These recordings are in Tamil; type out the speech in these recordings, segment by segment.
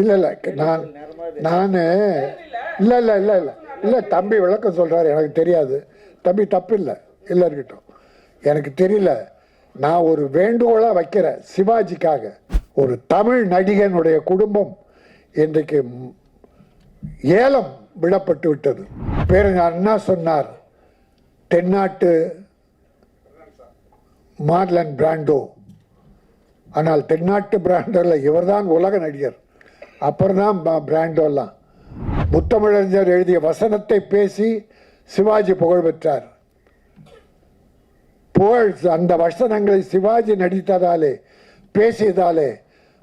இல்லை இல்லை நான் நான் இல்லை இல்லை இல்லை இல்லை இல்லை தம்பி விளக்கம் சொல்கிறாரு எனக்கு தெரியாது. தம்பி தப்பு இல்லை இல்லை இருக்கட்டும். எனக்கு தெரியல நான் ஒரு வேண்டுகோளாக வைக்கிறேன் சிவாஜிக்காக ஒரு தமிழ் நடிகனுடைய குடும்பம் இன்றைக்கு ஏலம் விடப்பட்டு விட்டது. பேருங்க அண்ணா சொன்னார்? தென்னாட்டு மார்லன் பிராண்டோ. ஆனால் தென்னாட்டு பிராண்டோவில் இவர்தான் உலக நடிகர். அப்புறம் தான் பிராண்டோலாம் முத்தமிழறிஞர் எழுதிய வசனத்தை பேசி சிவாஜி புகழ் பெற்றார். புகழ் அந்த வசனங்களை சிவாஜி நடித்ததாலே பேசியதாலே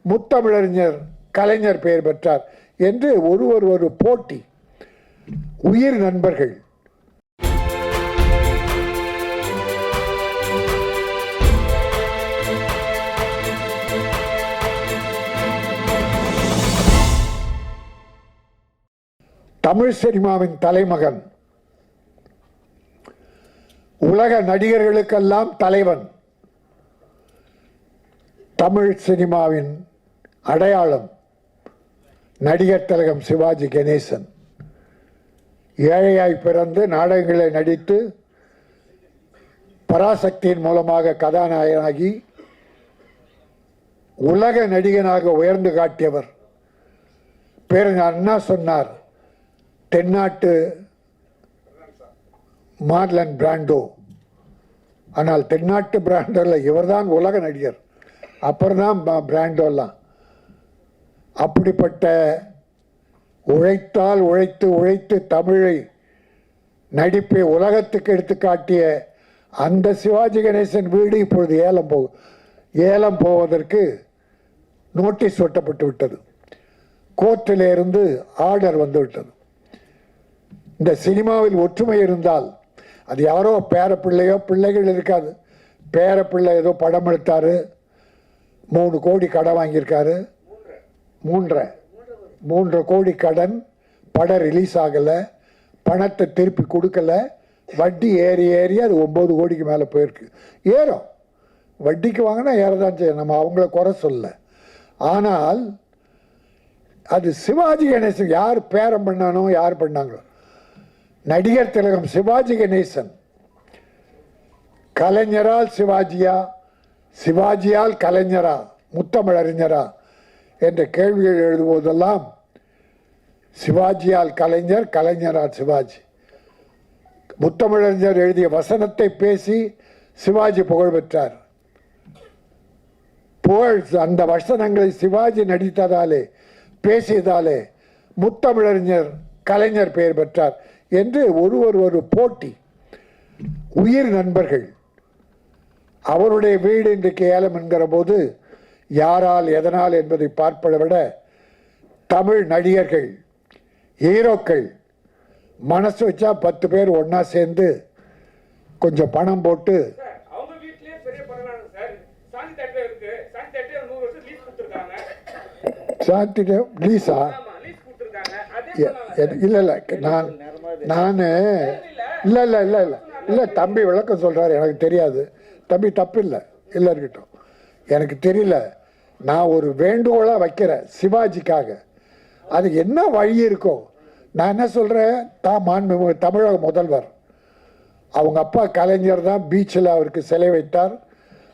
முத்தமிழறிஞர் கலைஞர் பெயர் பெற்றார். என்று ஒருவர் ஒரு போட்டி. உயிர் நண்பர்கள். தமிழ் சினிமாவின் தலைமகன். உலக நடிகர்களுக்கெல்லாம் தலைவன். தமிழ் சினிமாவின் அடையாளம் நடிகர் திலகம் சிவாஜி கணேசன். ஏழையாய் பிறந்து நாடகங்களை நடித்து பராசக்தியின் மூலமாக கதாநாயகனாகி உலக நடிகனாக உயர்ந்து காட்டியவர். பேருங்க அண்ணா சொன்னார் தென்னாட்டு மார்லன் பிராண்டோ ஆனால் தென்னாட்டு பிராண்டோவில் இவர்தான் உலக நடிகர். அப்புறம் தான் பிராண்டோலாம் அப்படிப்பட்ட உழைத்தால் உழைத்து உழைத்து தமிழை நடிப்பை உலகத்துக்கு எடுத்து காட்டிய அந்த சிவாஜி கணேசன் வீடு இப்பொழுது ஏலம் போ ஏலம் போவதற்கு நோட்டீஸ் ஒட்டப்பட்டு விட்டது. கோர்ட்டிலிருந்து ஆர்டர் வந்துவிட்டது இந்த சினிமாவில் ஒற்றுமை இருந்தால் அது யாரோ பேர பிள்ளையோ பிள்ளைகள் இருக்காது. பேர பிள்ளை ஏதோ படம் எடுத்தாரு. மூணு கோடி கடன் வாங்கியிருக்காரு. மூன்றரை. மூன்றரை கோடி கடன் படம் ரிலீஸ் ஆகலை. பணத்தை திருப்பி கொடுக்கல. வட்டி ஏறி ஏறி அது ஒம்பது கோடிக்கு மேலே போயிருக்கு. ஏறும். வட்டிக்கு வாங்கினா ஏறதான் செய்யும். நம்ம அவங்கள குறை சொல்ல. ஆனால் அது சிவாஜி கணேசன் யார் பேரம் பண்ணானோ யார் பண்ணாங்களோ நடிகர் திலகம் சிவாஜி கணேசன். கலைஞரால் சிவாஜியா சிவாஜியால் கலைஞரா முத்தமிழறிஞரா என்ற கேள்விகள் எழுதுவதெல்லாம் சிவாஜியால் கலைஞர் கலைஞரால் சிவாஜி. முத்தமிழறிஞர் எழுதிய வசனத்தை பேசி சிவாஜி புகழ் பெற்றார். புகழ் அந்த வசனங்களை சிவாஜி நடித்ததாலே பேசியதாலே முத்தமிழறிஞர் கலைஞர் பெயர் பெற்றார். என்று ஒருவர் ஒரு போட்டி. உயிர் நண்பர்கள். அவருடைய வீடு இன்றைக்கு ஏலம் என்கிற போது யாரால் எதனால் என்பதை பார்ப்பதை விட தமிழ் நடிகர்கள் ஹீரோக்கள் மனசு வச்சா பத்து பேர் ஒன்றா சேர்ந்து கொஞ்சம் பணம் போட்டு சார், அவங்க வீட்லயே பெரிய படம் சார். சாந்தி லீஸ் இல்லை இல்லை நான் நான் இல்லை இல்லை இல்லை இல்லை. இல்லை தம்பி விளக்கம் சொல்கிறாரு எனக்கு தெரியாது. தம்பி தப்பு இல்லை இல்லை இருக்கட்டும். எனக்கு தெரியல. நான் ஒரு வேண்டுகோளாக வைக்கிறேன் சிவாஜிக்காக. அது என்ன வழி இருக்கோ? நான் என்ன சொல்கிறேன் தான் மாண்பு தமிழக முதல்வர். அவங்க அப்பா கலைஞர் தான் பீச்சில் அவருக்கு சிலை வைத்தார்.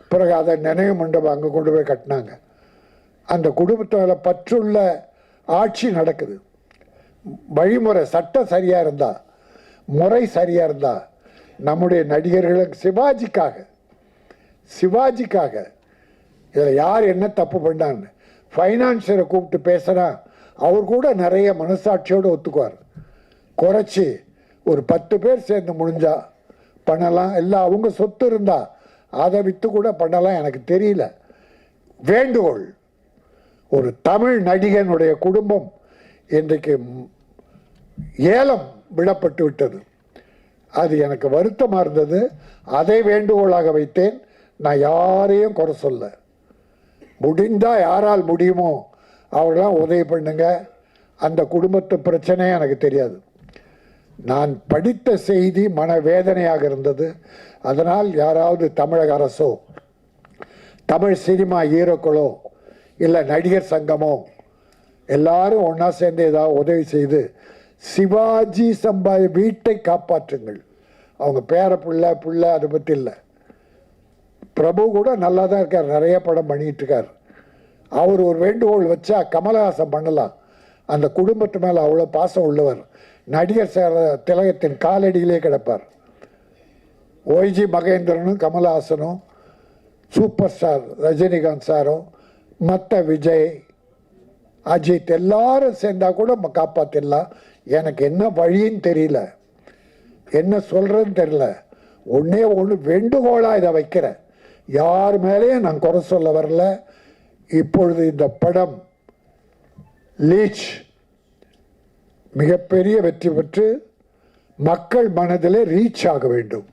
பிறகு அதை நினைவு மண்டபம் அங்கே கொண்டு போய் கட்டினாங்க. அந்த குடும்பத்தில் பற்றுள்ள ஆட்சி நடக்குது. வழிமுறை சட்டம் சரியாக இருந்தால் முறை சரியாக இருந்தால் நம்முடைய நடிகர்களுக்கு சிவாஜிக்காக சிவாஜிக்காக இதில் யார் என்ன தப்பு பண்ணான்னு ஃபைனான்சியரை கூப்பிட்டு பேசுனா அவர் கூட நிறைய மனசாட்சியோடு ஒத்துக்குவார். குறைச்சி ஒரு பத்து பேர் சேர்ந்து முடிஞ்சால் பண்ணலாம். இல்லை அவங்க சொத்து இருந்தால் அதை விற்று கூட பண்ணலாம். எனக்கு தெரியல. வேண்டுகோள். ஒரு தமிழ் நடிகனுடைய குடும்பம் இன்றைக்கு ஏலம் விடப்பட்டு விட்டது. அது எனக்கு வருத்தமாக இருந்தது. அதை வேண்டுகோளாக வைத்தேன். நான் யாரையும் குறை சொல்ல. முடிந்தால் யாரால் முடியுமோ அவர்களாம் உதவி பண்ணுங்க. அந்த குடும்பத்து பிரச்சனையே எனக்கு தெரியாது. நான் படித்த செய்தி மனவேதனையாக இருந்தது. அதனால் யாராவது தமிழக அரசோ தமிழ் சினிமா ஹீரோக்களோ இல்லை நடிகர் சங்கமோ எல்லாரும் ஒன்றா சேர்ந்து ஏதாவது உதவி செய்து சிவாஜி சம்பாய வீட்டை காப்பாற்றுங்கள். அவங்க பேர பிள்ளை பிள்ளை அதை பற்றி இல்லை. பிரபு கூட நல்லா தான் இருக்கார். நிறைய படம் பண்ணிகிட்ருக்கார் இருக்கார். அவர் ஒரு வேண்டுகோள் வச்சா கமலஹாசன் பண்ணலாம். அந்த குடும்பத்து மேலே அவ்வளோ பாசம் உள்ளவர். நடிகர் சேர திலகத்தின் காலடியிலே கிடப்பார். ஒய்ஜி மகேந்திரனும் கமலஹாசனும் சூப்பர் ஸ்டார் ரஜினிகாந்த் சாரும் மற்ற விஜய் அஜித் எல்லாரும் சேர்ந்தா கூட நம்ம காப்பாற்றிடலாம் எனக்கு என்ன வழின்னு தெரியல. என்ன சொல்கிறேன்னு தெரியல. ஒன்றே ஒன்று வேண்டுகோளாக இதை வைக்கிறேன். யார் மேலேயும் நான் குறை சொல்ல வரல. இப்பொழுது இந்த படம் லீச் மிகப்பெரிய வெற்றி பெற்று மக்கள் மனதிலே ரீச் ஆக வேண்டும்.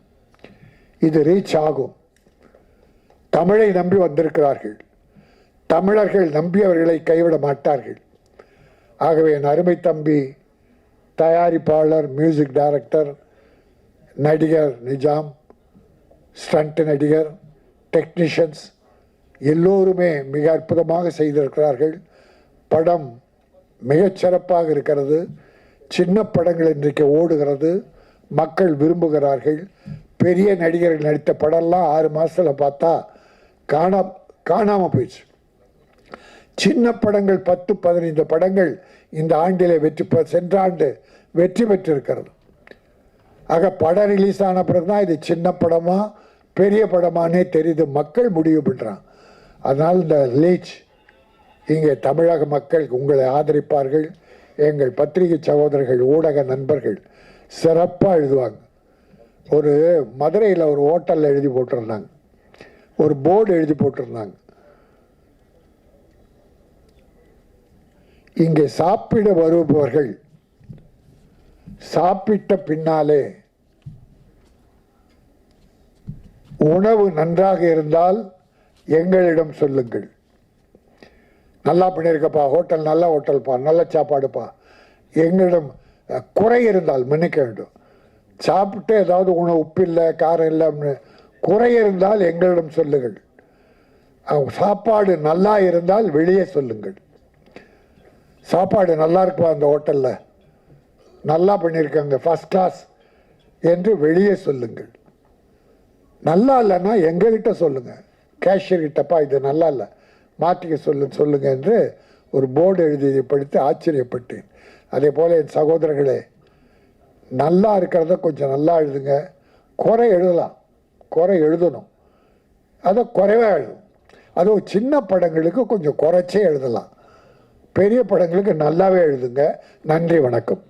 இது ரீச் ஆகும். தமிழை நம்பி வந்திருக்கிறார்கள். தமிழர்கள் நம்பியவர்களை கைவிட மாட்டார்கள். ஆகவே என் அருமை தம்பி தயாரிப்பாளர் மியூசிக் டைரக்டர் நடிகர் நிஜாம் ஸ்டண்ட் நடிகர் டெக்னீஷியன்ஸ் எல்லோருமே மிக அற்புதமாக செய்திருக்கிறார்கள். படம் மிகச்சிறப்பாக இருக்கிறது. சின்ன படங்கள் இன்றைக்கு ஓடுகிறது. மக்கள் விரும்புகிறார்கள். பெரிய நடிகர்கள் நடித்த படம்லாம் ஆறு மாதத்தில் பார்த்தா காணா காணாமல் போயிடுச்சு. சின்ன படங்கள் பத்து பதினைந்து படங்கள் இந்த ஆண்டிலே வெற்றி பெ- சென்ற ஆண்டு வெற்றி பெற்றிருக்கிறது. ஆக படம் ரிலீஸ் ஆன பிறகு தான் இது சின்ன படமா பெரிய படமானே தெரியுது மக்கள் முடிவு பண்ணுறான் அதனால் இந்த லீச் இங்கே தமிழக மக்கள் உங்களை ஆதரிப்பார்கள். எங்கள் பத்திரிகை சகோதரர்கள் ஊடக நண்பர்கள் சிறப்பாக எழுதுவாங்க. ஒரு மதுரையில் ஒரு ஹோட்டலில் எழுதி போட்டிருந்தாங்க. ஒரு போர்டு எழுதி போட்டிருந்தாங்க. இங்கே சாப்பிட வருபவர்கள் சாப்பிட்ட பின்னாலே உணவு நன்றாக இருந்தால் எங்களிடம் சொல்லுங்கள். நல்லா பண்ணியிருக்கப்பா ஹோட்டல் நல்ல ஹோட்டல்ப்பா நல்ல சாப்பாடுப்பா. எங்களிடம் குறை இருந்தால் மன்னிக்க வேண்டும். சாப்பிட்டு ஏதாவது உணவு உப்பு இல்லை காரம் இல்லை அப்படின்னு குறை இருந்தால் எங்களிடம் சொல்லுங்கள். சாப்பாடு நல்லா இருந்தால் வெளியே சொல்லுங்கள். சாப்பாடு நல்லா இருக்குப்பா அந்த ஹோட்டலில்? நல்லா பண்ணியிருக்காங்க ஃபர்ஸ்ட் கிளாஸ் என்று வெளியே சொல்லுங்கள். நல்லா இல்லைன்னா எங்ககிட்ட சொல்லுங்கள் கேஷியர் கிட்டப்பா இது நல்லா இல்லை. மாற்றிக்க சொல்லு சொல்லுங்க என்று ஒரு போர்டு எழுதியதை படித்து ஆச்சரியப்பட்டேன். அதே போல் என் சகோதரர்களே நல்லா இருக்கிறத கொஞ்சம் நல்லா எழுதுங்க. குறை எழுதலாம். குறை எழுதணும். அதை குறைவாக எழுதும் அதுவும் சின்ன படங்களுக்கு கொஞ்சம் குறைச்சே எழுதலாம். பெரிய படங்களுக்கு நல்லாவே எழுதுங்க. நன்றி வணக்கம்.